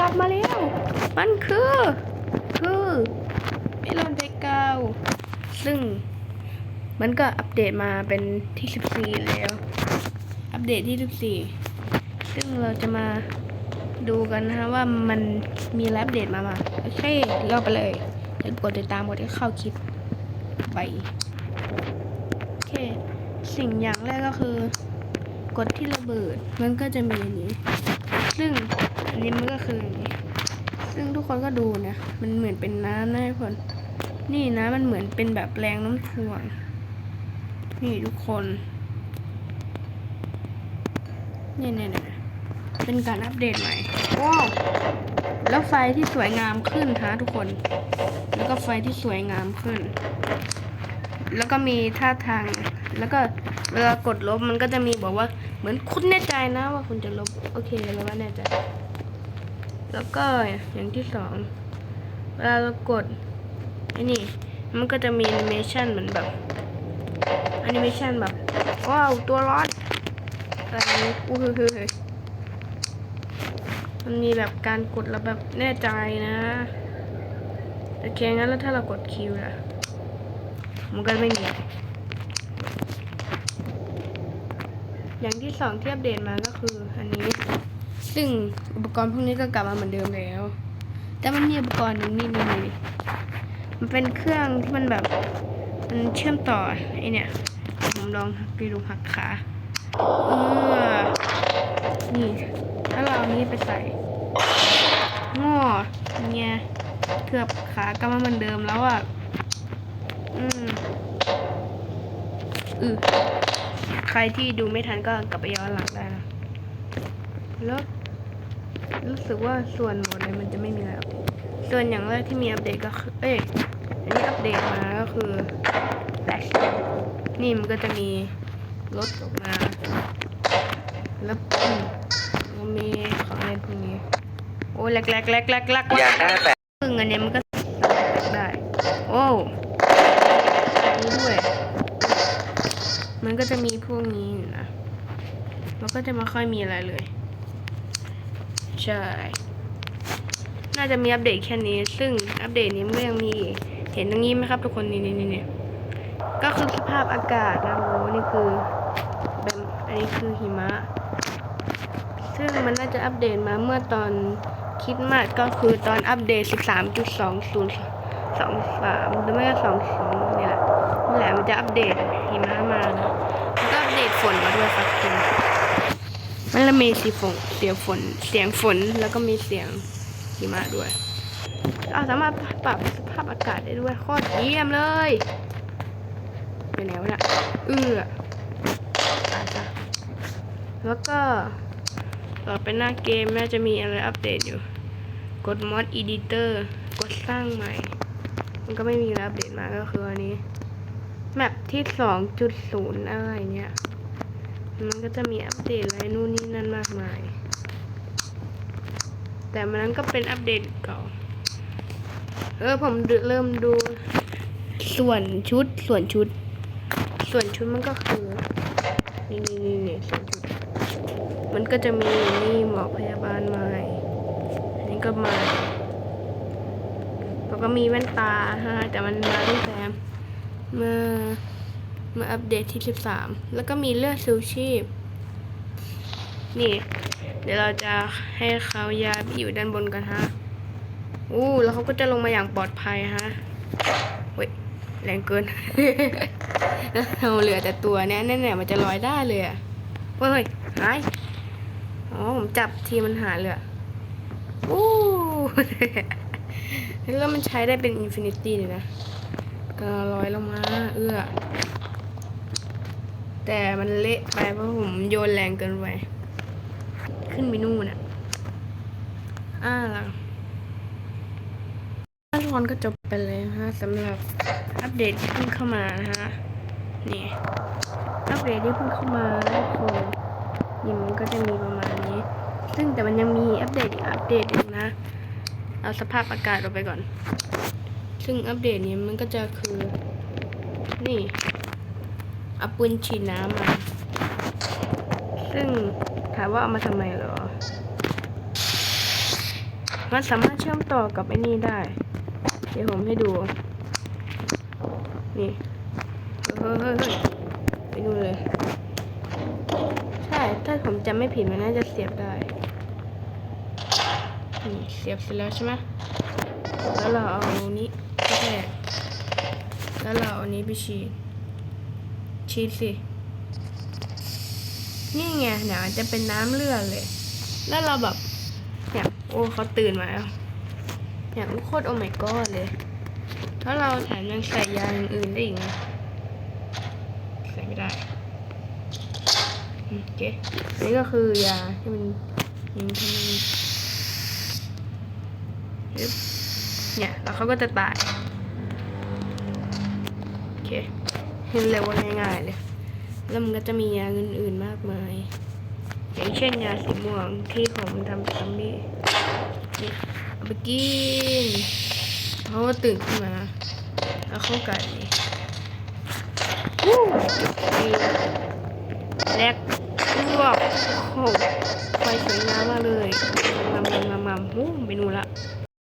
กลับมาแล้ว มันคือ คือเมลอนเทเกาซึ่งมันก็อัปเดตมาเป็นที่ 14 แล้ว อัปเดตที่ 14 ซึ่งเราจะมาดูกันนะฮะว่ามันมีอะไรอัปเดตมามาโอเคเราไปเลยอย่าลืมกดติดตามกดที่เข้าคลิปไปโอเค สิ่งอย่างแรกก็คือ กดที่ระเบิดมันก็จะมีอันนี้ ซึ่งอันนี้มันก็คืออันนี้ซึ่งทุกคนก็ดูนะ มันเหมือนเป็นน้ำนะทุกคน นี่นะมันเหมือนเป็นแบบแรงน้ำถ่วง นี่ทุกคนนี่เนี่ยเนี่ยเป็นการอัปเดตใหม่ ว้าว แล้วไฟที่สวยงามขึ้นฮะทุกคน แล้วก็ไฟที่สวยงามขึ้น แล้วก็มีท่าทาง แล้วก็เวลากดลบมันก็จะมีบอกว่าเหมือนคุณแน่ใจนะว่าคุณจะลบ โอเคเราว่าแน่ใจ แล้วก็อย่างที่สองเวลาเรากดไอ้นี่ มันก็จะมีแอนิเมชันเหมือนแบบแอนิเมชันแบบว้าวตัวร้อนอะไรอย่างนี้อู้หูหูหูมันมีแบบการกดแล้วแบบแน่ใจนะโอเคงั้นแล้วถ้าเรากดคิวล่ะ มันก็ไม่มี อย่างที่สองที่อัปเดตมาก็คืออันนี้ ซึ่งอุปกรณ์พวกนี้ก็กลับมาเหมือนเดิมแล้ว แต่มันมีอุปกรณ์หนึ่งนี่นี่นี่มันเป็นเครื่องที่มันแบบ มันเชื่อมต่อไอเนี่ยผมลองไปดูหักขาเออนี่ ถ้าเราเอานี้ไปใส่ง้อเนี่ยเกือบขากลับมาเหมือนเดิมแล้วอะ อืมอือใครที่ดูไม่ทันก็กลับไปย้อนหลังได้นะแล้วรู้สึกว่าส่วนหมดเลยมันจะไม่มีอะไรอัปเดตส่วนอย่างแรกที่มีอัปเดตก็คือ เอ้ย อันนี้อัปเดตมาก็คือแบชนี่มันก็จะมีรถออกมา แล้วอืมแล้วมีของเล่นพวกนี้ โอ้ยแหลกแหลกแหลกแหลกแหลกอยากได้แบบซึ่งอันเนี้ยมันก็ได้ โอ้นี่ด้วย มันก็จะมีพวกนี้อยู่นะ มันก็จะไม่ค่อยมีอะไรเลย ใช่ น่าจะมีอัปเดตแค่นี้ ซึ่งอัปเดตนี้มันก็ยังมี เห็นตรงนี้ไหมครับทุกคนนี่นี่นี่นี่ก็คือสภาพอากาศนะโอ้นี่คือแบบอันนี้คือหิมะ ซึ่งมันน่าจะอัปเดตมาเมื่อตอนคิดมาสก็คือตอนอัปเดต 13.2023หรือไม่ก็22นี่แหละนี่แหละมันจะอัปเดต นมาด้วยครับคุณมันจะมีสีฝนเสียงฝน เสียงฝนแล้วก็มีเสียงหิมะด้วยเราสามารถปรับสภาพอากาศได้ด้วยโคตรเยี่ยมเลยเป็นไงวเนี่ยเอื้อแล้วก็ต่อไปหน้าเกมน่าจะมีอะไรอัปเดตอยู่ กด mod editor กดสร้างใหม่ มันก็ไม่มีอะไรอัปเดตมาก็คืออันนี้ แมปที่ 2.0 อะไรเนี่ย มันก็จะมีอัปเดตอะไรนู่นนี่นั่นมากมาย แต่มันนั้นก็เป็นอัปเดตเก่า เออผมเริ่มดู ส่วนชุดส่วนชุด ส่วนชุดมันก็คือ นี่นี่นี่นี่ส่วนชุด มันก็จะมีนี่หมอพยาบาลใหม่อันนี้ก็ม่แล้วก็มีแว่นตาฮะแต่มันมาตั้งแต่เมื่อ มาอัปเดตที่ 13 แล้วก็มีเลือดซูชีพ นี่ เดี๋ยวเราจะให้เขาย้ายไปอยู่ด้านบนกันฮะอู้แล้วเขาก็จะลงมาอย่างปลอดภัยฮะเว้ยแรงเกิน เราเหลือแต่ตัวเนี้ยแน่ๆมันจะลอยได้เลยอะเฮ้ยหายอ๋อผมจับทีมันหายเลยอะอู้แล้วมันใช้ได้เป็นอินฟินิตี้เลยนะก็ลอยลงมา เอื้อ แต่มันเละไปเพราะผมโยนแรงเกินไป ขึ้นไปนู่นอะอ่าล่ะทุกคนก็จบไปเลยฮะสำหรับอัปเดตที่เพิ่งเข้ามานะฮะ นี่ อัปเดตที่เพิ่งเข้ามาทุกคนนี่มันก็จะมีประมาณนี้ ซึ่งแต่มันยังมีอัปเดตอีกอัปเดตอีกนะ เอาสภาพอากาศออกไปก่อน ซึ่งอัปเดตนี้มันก็จะคือ นี่ เอาปืนฉีดน้ำมาซึ่งถามว่าเอามาทำไมเหรอ มันสามารถเชื่อมต่อกับไอ้นี่ได้ เดี๋ยวผมให้ดู นี่ เฮ้ยเฮ้ยเฮ้ยไปดูเลย ใช่ ถ้าผมจำไม่ผิดมันน่าจะเสียบได้ นี่เสียบเสร็จแล้วใช่ไหมแล้วเราเอานี้แทรกแล้วเราเอานี้ไปฉีด ฉีสิ นี่ไงเนี่ยจะเป็นน้ำเลือดเลย แล้วเราแบบเนี่ยโอ้เขาตื่นมาแล้วเนี่ยโคตรโอเมก้าเลย ถ้าเราแถมยังใส่ยาอย่างอื่นได้อีกนะใส่ไม่ได้โอเคนนี้ก็คือยาที่มันยิงทำให้ยึบเนี่ย แล้วเขาก็จะตาย โอเค เห็นเลยว่ง่ายๆเลย แล้วมันก็จะมียาอื่นๆมากมาย อย่างเช่นยาสีม่วงที่ผมทำซัมบี้เอาไปกินเพราะว่าตื่นขึ้นมาเอาเข้าไก่วู้มีแลกลวกโขไฟสวยงามมากเลยมัมมัมมัมมัมหูเมนูละ